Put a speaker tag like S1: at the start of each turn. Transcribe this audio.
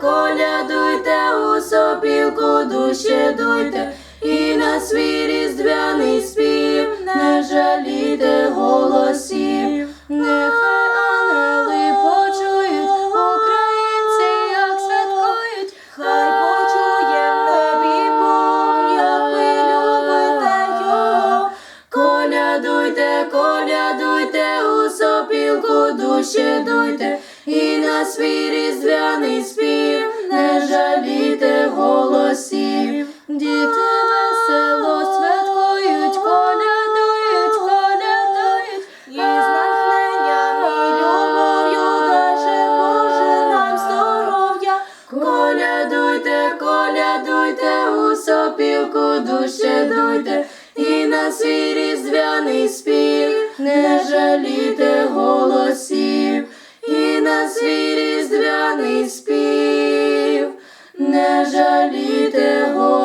S1: колядуйте у сопілку, душі дуйте, і на свій різдвяний спів, не жалійте голосів, нехай ангели почують, українці як святкують, хай почує в небі Бог, як ви любите його. Колядуйте, колядуйте у сопілку, душі дуйте, і на свій різдвяний спів, не жалійте голосів. Діти весело святкують, колядують, колядують, і з натхненням і любов'ю даже Боже нам здоров'я. Колядуйте, колядуйте у сопілку, душі дуйте, і на свій різдвяний спів, не жалійте голосів, і на свій різдвяний спів, не жалійте голосів.